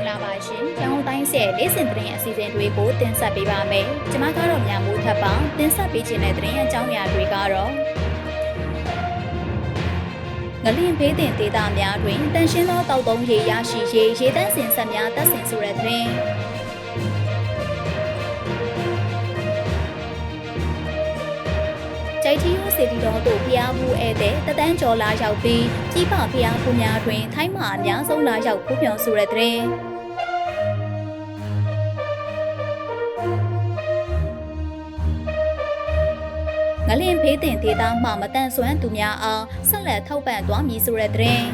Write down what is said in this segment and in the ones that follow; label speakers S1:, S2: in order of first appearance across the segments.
S1: င်္ဂလာပါရှင်။ရန်ကုန်တိုင်းရဲ့လေးစင်သတင်းအစီအစဉ်တွေကိုတင်ဆက်ပေးပါမယ်။ကျွန်မကတော့မြန်မိုးထပ်ပါတင်ဆက်ပေးခြင်းတဲ့သတင်းအကြောင်းအရာတွေကတော့ငလင်ဖေးတင်ဒေသများတွင်တန်ရှင်းသောတောက်သုံးရေရရှိရေးရေတန်းစင်ဆက်များတပ်ဆင်ဆိုတဲ့သတင်းကြိုက်တီယိုစီတီတော်တို့ဖျားမှုဧည့်သည်တတန်းကျော်လာရောက်ပြီးကြီးပဖျားမှုများတွင်ထိုင်းမှအများဆုံးလာရောက်ဖူးပြော်ဆိုတဲ့သတင်း ငလင်ဖေးတင်ဒေသမှမတန်ဆွမ်းသူများအားဆက်လက်ထောက်ပံ့သွားမည်ဆိုတဲ့သတင်း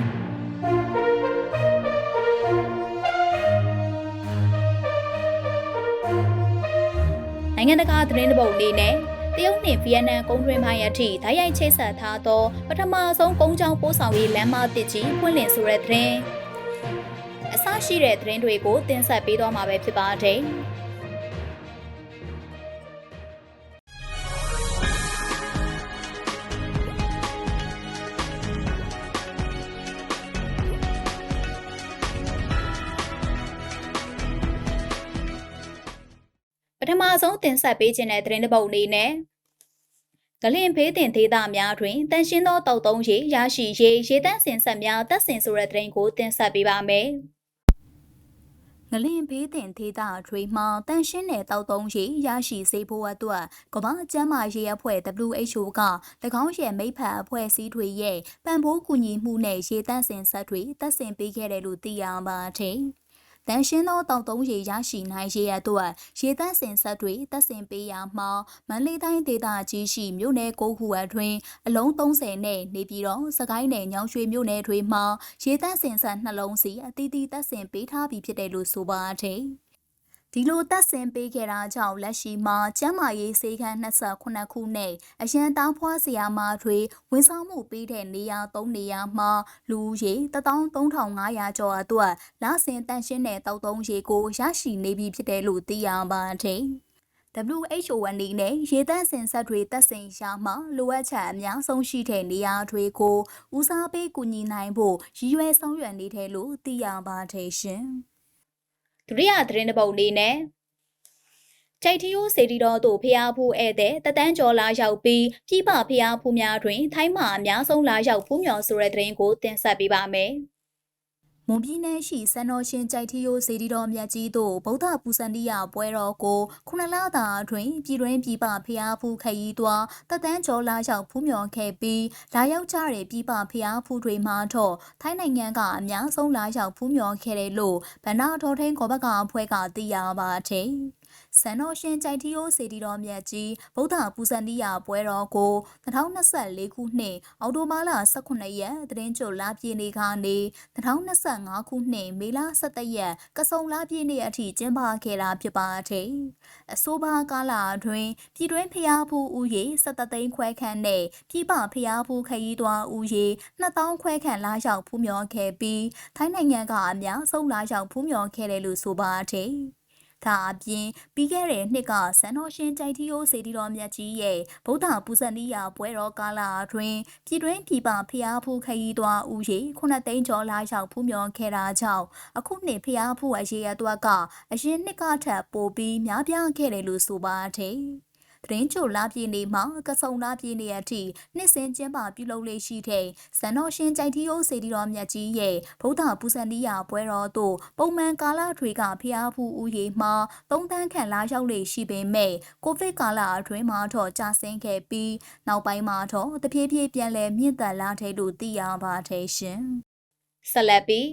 S1: နိုင်ငံတကာသတင်းတစ်ပုဒ်အနေနဲ့တရုတ်နှင့်ဗီယက်နမ်ကုန်းတွင်းပိုင်းအထိဓာတ်ရိုက်ချိတ်ဆက်ထားသောပထမဆုံးကုန်းချောင်းပို့ဆောင်ရေးလမ်းမတစ်ကြီးဖွင့်လှစ်ဆိုတဲ့သတင်းအစရှိတဲ့သတင်းတွေကိုတင်ဆက်ပေးသွားမှာပဲဖြစ်ပါတယ်။ ထမဆုံးတင်ဆက်ပေးခြင်းတဲ့သတင်းတစ်ပုဒ်အနေနဲ့ဂလင်ဖေးတင်ဒေသများတွင်တန်ရှင်းသောတောက်သုံးရေရရှိရေးရေတန်းစင်ဆက်များတက်ဆင်ဆိုတဲ့သတင်းကိုတင်ဆက်ပေးပါမယ်။ငလင်ဖေးတင်ဒေသတွေမှာတန်ရှင်းတဲ့တောက်သုံးရေရရှိစေဖို့အတွက်ကမ္ဘာ့ကျန်းမာရေးအဖွဲ့ WHO က၎င်းရဲ့မိဖက်အဖွဲ့အစည်းတွေရဲ့ပံ့ပိုးကူညီမှုနဲ့ရေတန်းစင်ဆက်တွေတက်ဆင်ပေးခဲ့တယ်လို့သိရပါတယ်။ တန်ရှင်းသောတောင်သုံးရေရရှိနိုင်ရေးအတွက်ရေတပ်စင်ဆက်တွေတပ်ဆင်ပေးရာမှာမန္တလေးတိုင်းဒေသကြီးရှိမြို့နယ်၉ခုအတွင်းအလုံး30နဲ့နေပြည်တော်စကိုင်းနယ်ညောင်ရွှေမြို့နယ်တွေမှာရေတပ်စင်ဆက်နှလုံးစီအသီးသီးတပ်ဆင်ပေးထားပြီးဖြစ်တယ်လို့ဆိုပါတယ်။ ဒီလိုတက်ဆင်ပေးခဲ့တာကြောင့်လက်ရှိမှာကျန်းမာရေးစေခန်း28ခုနဲ့အရန်တောင်းဖွားစရာမာတွေဝန်ဆောင်မှုပေးတဲ့နေရာ3နေရာမှာလူရေ13500ကျော်အတွက်လဆင်တန်ရှင်းတဲ့တောက်သုံးရေကိုရရှိနေပြီဖြစ်တယ်လို့သိရပါတယ်။ WHO အနေနဲ့ရေသန့်စင်ဆက်တွေတက်ဆင်ရှာမှာလိုအပ်ချက်အများဆုံးရှိတဲ့နေရာတွေကိုဦးစားပေးကူညီနိုင်ဖို့ရည်ရွယ်ဆောင်ရွက်နေတယ်လို့သိရပါတယ်ရှင်။ ဒုတိယသတင်းတစ်ပုဒ်အနေနဲ့ကြိုက်ထီယိုစေတီတော်တို့ဖျားဖူးဧည့်သည်တတန်းကျော်လာရောက်ပြီးပြပဖျားဖူးများတွင် ထိုင်းမှအများဆုံးလာရောက်ဖူးမြော်ဆိုတဲ့သတင်းကိုတင်ဆက်ပေးပါမယ်။ မွန်ပြည်နယ်ရှိစံတော်ရှင်ကြိုက်ထီယိုစေတီတော်မြတ်ကြီးတို့ဗုဒ္ဓပူဇန္တိယပွဲတော်ကိုခုနလတာအတွင်းပြည်တွင်းပြည်ပဖျားဖူးခရီးသွားတသန်းကျော်လာရောက်ဖူးမြော်ခဲ့ပြီးလာရောက်ကြတဲ့ပြည်ပဖျားဖူးတွေမှာတော့ထိုင်းနိုင်ငံကအများဆုံးလာရောက်ဖူးမြော်ခဲ့တယ်လို့ဗန္နာတော်ထင်းကောဘကအဖွဲ့ကသိရပါတယ်။ စံတော်ရှင်ကြိုက်တီယိုစေတီတော်မြတ်ကြီးဗုဒ္ဓပူဇန်တိယပွဲတော်ကို2024ခုနှစ်အောက်တိုဘာလ18ရက်သတင်းကြိုလပြည့်နေ့ကနေ2025ခုနှစ်မေလ17ရက်ကစုံလပြည့်နေ့အထိကျင်းပခဲ့တာဖြစ်ပါတယ်။အဆိုပါကာလအတွင်းပြည်တွင်းဖျားဖူးဦးရေ17သိန်းခွဲခန့်နဲ့ပြည်ပဖျားဖူးခရီးသွားဦးရေ2000ခွဲခန့်လာရောက်ဖူးမြော်ခဲ့ပြီးထိုင်းနိုင်ငံကအများဆုံးလာရောက်ဖူးမြော်ခဲ့တယ်လို့ဆိုပါတယ်။ ဒါအပြင်ပြီးခဲ့တဲ့နှစ်ကစံတော်ရှင်ကြိုက်တီယိုစေတီတော်မြတ်ကြီးရဲ့ဗုဒ္ဓပူဇနိယပွဲတော်ကာလအတွင်းပြည်တွင်းပြည်ပဖျားဖူးခရီးသွားဦးရေ9သိန်းကျော်လာရောက်ဖူးမြော်ခဲ့တာကြောင့်အခုနှစ်ဖျားဖူးအရေးအသွက်ကအရင်နှစ်ကထက်ပိုပြီးများပြားခဲ့တယ်လို့ဆိုပါတယ်။ သတင်းချိုလာပြည်နေမှာကဆုံလာပြည်နေအထိနှစ်စဉ်ကျင်းပပြုလုပ်လေရှိတဲ့ဇန်တော်ရှင်ကြိုက်တီယိုစေတီတော်မြတ်ကြီးရဲ့ဗုဒ္ဓပူဇန်တိယပွဲတော်သို့ပုံမှန်ကာလတွေကဖျားဖူးဦးရေမှာ၃တန်းခန့်လာရောက်လေရှိပေမဲ့ကိုဗစ်ကာလအတွင်းမှာတော့ကျဆင်းခဲ့ပြီးနောက်ပိုင်းမှာတော့တဖြည်းဖြည်းပြန်လည်မြင့်တက်လာတယ်လို့သိရပါတယ်ရှင်ဆက်လက်ပြီး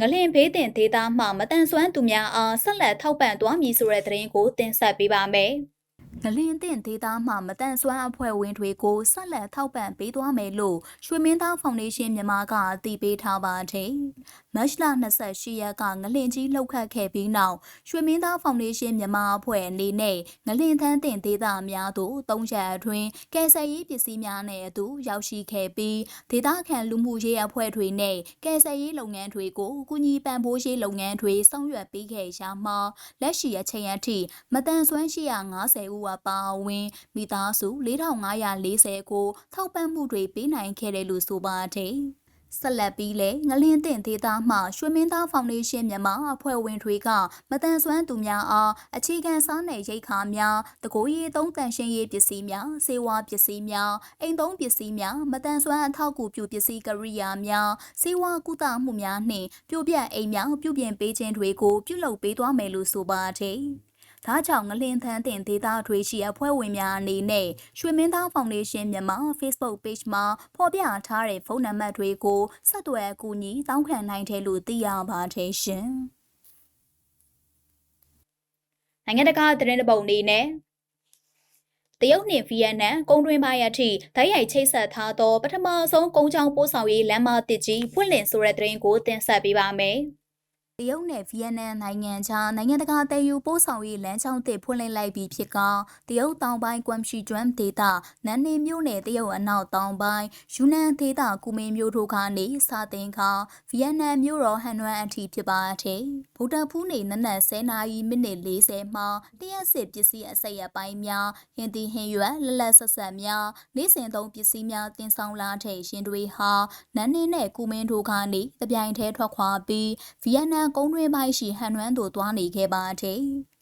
S1: ငလင်ဘေးတင်ဒေသမှမတန်ဆွမ်းသူများအားဆက်လက်ထောက်ပံ့သွားမည်ဆိုတဲ့သတင်းကိုတင်ဆက်ပေးပါမယ်။ ငလင်းတင်ဒေတာမှမတန်ဆွမ်းအဖွဲ့ဝင်တွေကိုဆက်လက်ထောက်ပံ့ပေးသွားမယ်လို့ရွှေမင်းသားဖောင်ဒေးရှင်းမြန်မာကအတည်ပြုထားပါတယ်။မတ်လ28ရက်ကငလင်းကြီးလှုပ်ခတ်ခဲ့ပြီးနောက်ရွှေမင်းသားဖောင်ဒေးရှင်းမြန်မာအဖွဲ့အနေနဲ့ငလင်းသန်းတင်ဒေတာများသို့၃ရက်အတွင်းကယ်ဆယ်ရေးပစ္စည်းများနဲ့အတူရောက်ရှိခဲ့ပြီးဒေတာခံလူမှုရေးအဖွဲ့တွေနဲ့ကယ်ဆယ်ရေးလုပ်ငန်းတွေကိုကူညီပံ့ပိုးရေးလုပ်ငန်းတွေဆောင်ရွက်ပေးခဲ့ရာမှာလက်ရှိအချိန်အထိမတန်ဆွမ်း850ဦးအပါအဝင်မိသားစု4540ကိုထောက်ပံ့မှုတွေပေးနိုင်ခဲ့တယ်လို့ဆိုပါတယ်။စဆက်လက်ပြီးလဲငလင်းတင်ဒေတာမှရွှေမင်းသားဖောင်ဒေးရှင်းမြန်မာအဖွဲ့ဝင်တွေကမတန်ဆွမ်းသူများအားအခြေခံစားနယ်ရိတ်ခါများတကိုးရီသုံးတန်ရှင်းရေးပစ္စည်းများစေဝါပစ္စည်းများအိမ်သုံးပစ္စည်းများမတန်ဆွမ်းအထောက်အကူပြုပစ္စည်းကရိယာများစေဝါကုသမှုများနှင့်ပြုပြတ်အိမ်များပြုပြင်ပေးခြင်းတွေကိုပြုလုပ်ပေးသွားမယ်လို့ဆိုပါတယ်။ ဒါကြောင့်ငလင်သန်းတင်ဒေတာတွေရှိအဖွဲ့ဝင်များအနေနဲ့ရွှေမင်းသားဖောင်ဒေးရှင်းမြန်မာ Facebook Page မှာဖော်ပြထားတဲ့ဖုန်းနံပါတ်တွေကိုဆက်သွယ်အကူအညီတောင်းခံနိုင်တယ်လို့သိရပါတယ်ရှင်။နိုင်ငံတကာသတင်းတပုတ်အနေနဲ့တရုတ်နှင့်ဗီယက်နမ်ကုန်းတွင်းပိုင်းအထိဓာတ်ရိုက်ချိတ်ဆက်ထားသောပထမဆုံးကုန်းချောင်းပို့ဆောင်ရေးလမ်းမတစ်ကြီးဖွင့်လှစ်ဆိုတဲ့သတင်းကိုတင်ဆက်ပေးပါမယ်။ တရုတ်နဲ့ဗီယက်နမ်နိုင်ငံကြားနိုင်ငံတကာတည်ယူပို့ဆောင်ရေးလမ်းကြောင်းသစ်ဖွင့်လှစ်လိုက်ပြီးဖြစ်ကတရုတ်တောင်ပိုင်းကွမ်ရှီကျွမ်ဒေသနန်နေမြို့နယ်တရုတ်အနောက်တောင်ပိုင်းယူနန်ဒေသကူမင်းမြို့တို့ကနေစာတင်ခါဗီယက်နမ်မြို့တော်ဟန်နွမ်အထိဖြစ်ပါတယ်ဗုဒ္ဓဖူးနေနနက်10နာရီမိနစ်40မှာတရက်စစ်ပစ္စည်းအစိပ်အပိုင်းများဟင်တီဟင်ရွက်လက်လက်ဆက်ဆက်များနေ့စဉ်သုံးပစ္စည်းများတင်ဆောင်လာတဲ့ရှင်တွေဟာနန်နေနဲ့ကူမင်းတို့ကနေတပြိုင်တည်းထွက်ခွာပြီးဗီယက်နမ်ကုန်းတွင်းပိုင်းရှိဟန်နွမ်းသို့သွားနေခဲ့ပါတယ်။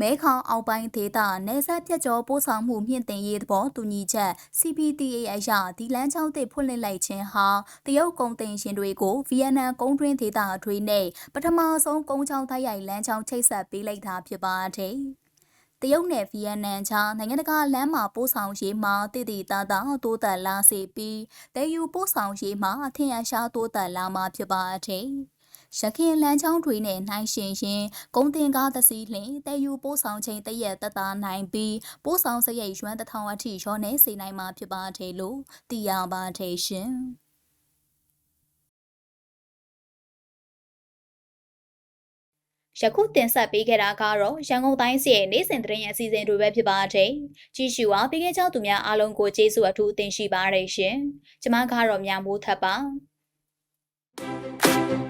S1: မဲခေါင်အောက်ပိုင်းဒေသနယ်စပ်ပြတ်ကျော်ပို့ဆောင်မှုမြင့်တင်ရေးသဘောတူညီချက် CPTA အရဒီလမ်းချောင်းသစ်ဖွင့်လှစ်လိုက်ခြင်းဟာတရုတ်ကုန်တင်ရှင်တွေကိုဗီယက်နမ်ကုန်းတွင်းဒေသအတွင်းနဲ့ပထမဆုံးကုန်းချောင်းတိုက်ရိုက်လမ်းချောင်းချိတ်ဆက်ပေးလိုက်တာဖြစ်ပါတယ်။တရုတ်နယ်ဗီယက်နမ်ကြားနိုင်ငံတကာလမ်းမှာပို့ဆောင်ရေးမှာတည်တည်တာတာတိုးတက်လာစေပြီးတည်ယူပို့ဆောင်ရေးမှာအထင်အရှားတိုးတက်လာမှာဖြစ်ပါတယ်။ ရခင်လမ်းချောင်းတွေနဲ့နှိုင်းရှင်ရင်ကုန်းတင်ကားသစီးလင်တည်ယူပို့ဆောင်ချိန်တရက်တသားနိုင်ပြီးပို့ဆောင်စရိတ်ရွှမ်းတထောင်အထိရောနေစေနိုင်မှာဖြစ်ပါတယ်လို့သိရပါတယ်ရှင် ယခုတင်ဆက်ပေးခဲ့တာကတော့ရန်ကုန်တိုင်းစီရဲ့နေ့စဉ်သတင်းရဲ့အစီအစဉ်တွေပဲဖြစ်ပါတယ်။ကြည့်ရှုအားပေးခဲ့ကြသူများအားလုံးကိုကျေးဇူးအထူးတင်ရှိပါတယ်ရှင်။ကျွန်မကတော့မြမိုးထပ်ပါ။